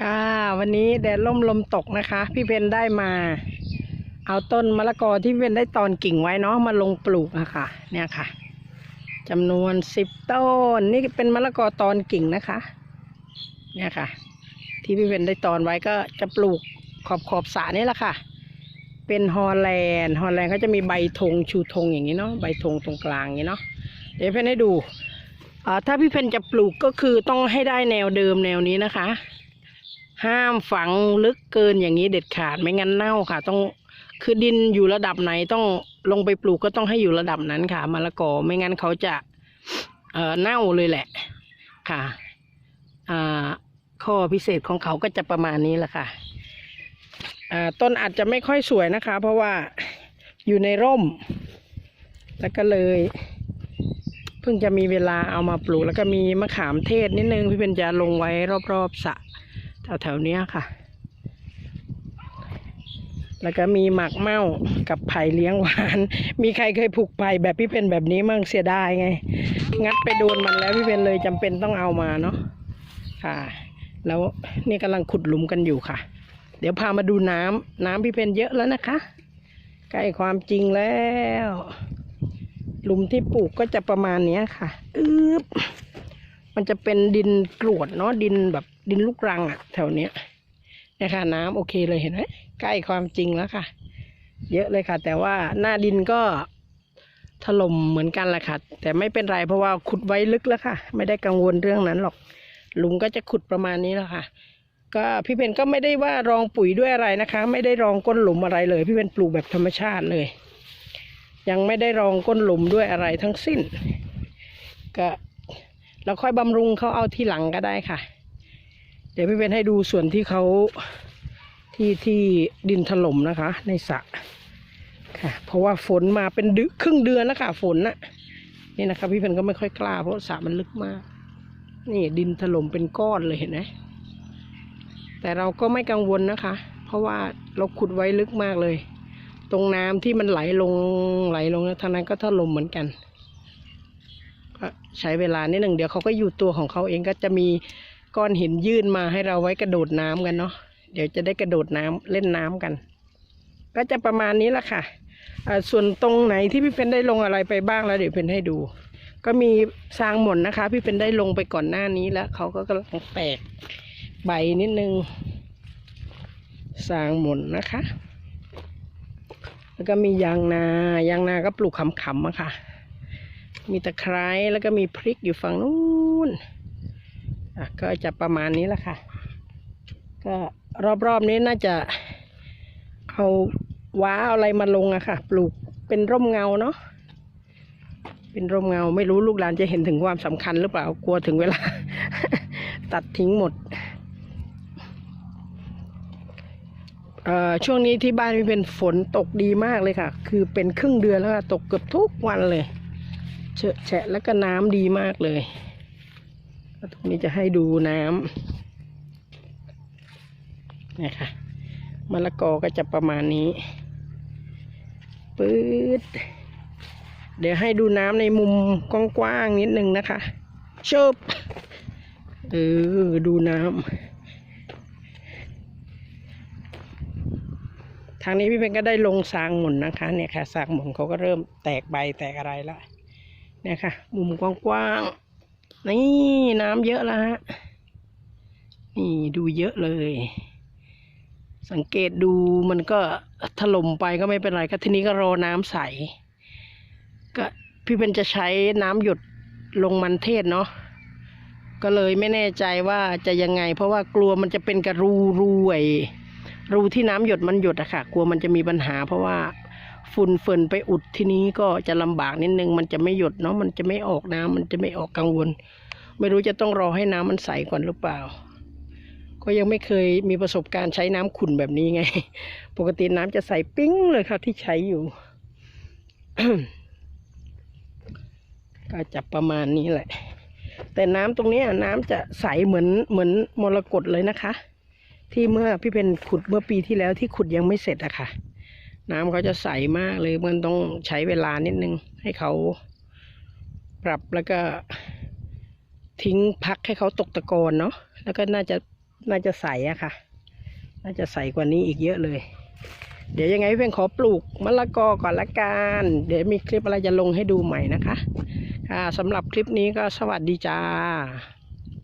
ค่ะ วันนี้แดดล่มลมตกนะคะ พี่เพนได้มา เอาต้นมะละกอที่พี่เพนได้ตอนกิ่งไว้เนาะมาลงปลูกอะค่ะ เนี่ยค่ะจำนวนสิบต้น นี่เป็นมะละกอตอนกิ่งนะคะ เนี่ยค่ะ ที่พี่เพนได้ตอนไว้ก็จะปลูกขอบขอบสระนี่แหละค่ะ เป็นฮอลแลนด์ฮอลแลนด์เขาจะมีใบธงชูธงอย่างนี้เนาะใบธงตรงกลางอย่างนี้เนาะเดี๋ยวเพนให้ดูอ่าถ้าพี่เพนจะปลูกก็คือต้องให้ได้แนวเดิมแนวนี้นะคะ ห้ามฝังลึกเกินอย่างนี้เด็ดขาดไม่งั้นเน่าค่ะ ต้องคือดินอยู่ระดับไหนต้องลงไปปลูกก็ต้องให้อยู่ระดับนั้นค่ะมะละกอไม่งั้นเขาจะเอ่อเน่าเลยแหละค่ะอ่าข้อพิเศษของเขาก็จะประมาณนี้แหละค่ะอ่าต้นอาจจะไม่ค่อยสวยนะคะ เพราะว่าอยู่ในร่ม แล้วก็เลย เพิ่งจะมีเวลาเอามาปลูก แล้วก็มีมะขามเทศนิดนึงพี่เป็นจะลงไว้รอบๆสระ แถวๆนี้ค่ะ แล้วก็มีหมักเม่ากับไผ่เลี้ยงหวาน มีใครเคยผูกไผ่แบบพี่เป็นแบบนี้มั่งเสียดายไง งัดไปโดนมันแล้วพี่เป็นเลยจำเป็นต้องเอามาเนาะค่ะ แล้วนี่กำลังขุดหลุมกันอยู่ค่ะ เดี๋ยวพามาดูน้ำน้ำพี่เป็นเยอะแล้วนะคะ ใกล้ความจริงแล้ว หลุมที่ปลูกก็จะประมาณเนี้ยค่ะอึบ มันจะเป็นดินกรวดเนาะดินแบบดินลูกรังอะแถวเนี้ยนี่ยค่ะน้ำโอเคเลยเห็นไหมใกล้ความจริงแล้วค่ะ เยอะเลยค่ะ แต่ว่าหน้าดินก็ถล่มเหมือนกันแหละค่ะ แต่ไม่เป็นไรเพราะว่าขุดไว้ลึกแล้วค่ะ ไม่ได้กังวลเรื่องนั้นหรอกลุงก็จะขุดประมาณนี้แล้วค่ะ ก็พี่เพนก็ไม่ได้ว่ารองปุ๋ยด้วยอะไรนะคะ ไม่ได้รองก้นหลุมอะไรเลย พี่เพนปลูกแบบธรรมชาติเลย ยังไม่ได้รองก้นหลุมด้วยอะไรทั้งสิ้น ก็ เราค่อยบำรุงเขาเอาที่หลังก็ได้ค่ะ เดี๋ยวพี่เพนให้ดูส่วนที่เขาที่ที่ดินถล่มนะคะ ในสระค่ะ เพราะว่าฝนมาเป็นดือนครึ่งเดือนแล้วค่ะ ฝนน่ะนี่นะคะพี่เพนก็ไม่ค่อยกล้าเพราะสระมันลึกมาก นี่ดินถล่มเป็นก้อนเลยเห็นไหมแต่เราก็ไม่กังวลนะคะ เพราะว่าเราขุดไว้ลึกมากเลย ตรงน้ำที่มันไหลลงไหลลงทางนั้นก็ถล่มเหมือนกัน ก็ใช้เวลานิดหนึ่งเดี๋ยวเขาก็อยู่ตัวของเขาเองก็จะมีก้อนหินยื่นมาให้เราไว้กระโดดน้ำกันเนาะเดี๋ยวจะได้กระโดดน้ำเล่นน้ำกัน ก็จะประมาณนี้ละค่ะส่วนตรงไหนที่พี่เพนได้ลงอะไรไปบ้างแล้วเดี๋ยวเพนให้ดู ก็มีซางหม่นนะคะ พี่เพนได้ลงไปก่อนหน้านี้แล้วเขาก็กำลังแตกใบนิดนึงซางหม่นนะคะ แล้วก็มียางนายางนาก็ปลูกขำๆอะค่ะ มีตะไคร้แล้วก็มีพริกอยู่ฝั่งนู้นอะก็จะประมาณนี้แหละค่ะ ก็รอบๆนี้น่าจะเอาว้าอะไรมาลงอะค่ะ ปลูกเป็นร่มเงาเนาะเป็นร่มเงาไม่รู้ลูกหลานจะเห็นถึงความสำคัญหรือเปล่ากลัวถึงเวลา ตัดทิ้งหมดเอ่อช่วงนี้ที่บ้านมีเป็นฝนตกดีมากเลยค่ะ คือเป็นครึ่งเดือนแล้วค่ะ ตกเกือบทุกวันเลย เฉอะแฉะแล้วก็น้ำดีมากเลยตรงนี้จะให้ดูน้ำนี่ค่ะมะละกอก็จะประมาณนี้ปื๊ดเดี๋ยวให้ดูน้ำในมุมกว้างๆนิดนึงนะคะชบเออดูน้ำทางนี้พี่เพนก็ได้ลงสางหมุนนะคะ เนี่ยค่ะสางหมุนเขาก็เริ่มแตกใบแตกอะไรแล้ว เนี่ยค่ะ มุมกว้างๆ นี่น้ำเยอะแล้วฮะ นี่ดูเยอะเลย สังเกตดูมันก็ถล่มไปก็ไม่เป็นไรก็ทีนี้ก็รอน้ำใส ก็พี่เป็นจะใช้น้ำหยดลงมันเทศเนาะก็เลยไม่แน่ใจว่าจะยังไง เพราะว่ากลัวมันจะเป็นกระรูรูไอรูที่น้ำหยดมันหยดอะค่ะ กลัวมันจะมีปัญหา เพราะว่า ฝุ่นเฟินไปอุดที่นี้ก็จะลำบากนิดนึง มันจะไม่หยดเนาะมันจะไม่ออกน้ำมันจะไม่ออกกังวล ไม่รู้จะต้องรอให้น้ำมันใสก่อนหรือเปล่า ก็ยังไม่เคยมีประสบการณ์ใช้น้ำขุ่นแบบนี้ไง ปกติน้ำจะใสปิ้งเลยค่ะที่ใช้อยู่ก็จะประมาณนี้แหละ แต่น้ำตรงนี้น้ำจะใสเหมือนเหมือนมรกตเลยนะคะ ที่เมื่อพี่เป็นขุดเมื่อปีที่แล้วที่ขุดยังไม่เสร็จอะค่ะ น้ำเขาจะใสมากเลยมันต้องใช้เวลานิดนึง ให้เขาปรับแล้วก็ทิ้งพักให้เขาตกตะกอนเนาะแล้วก็น่าจะน่าจะใสอะค่ะ น่าจะใสกว่านี้อีกเยอะเลย เดี๋ยวยังไงเพี่เพ่งขอปลูกมะละกอก่อนละกันเดี๋ยวมีคลิปอะไรจะลงให้ดูใหม่นะคะ ค่ะสำหรับคลิปนี้ก็สวัสดีจ้า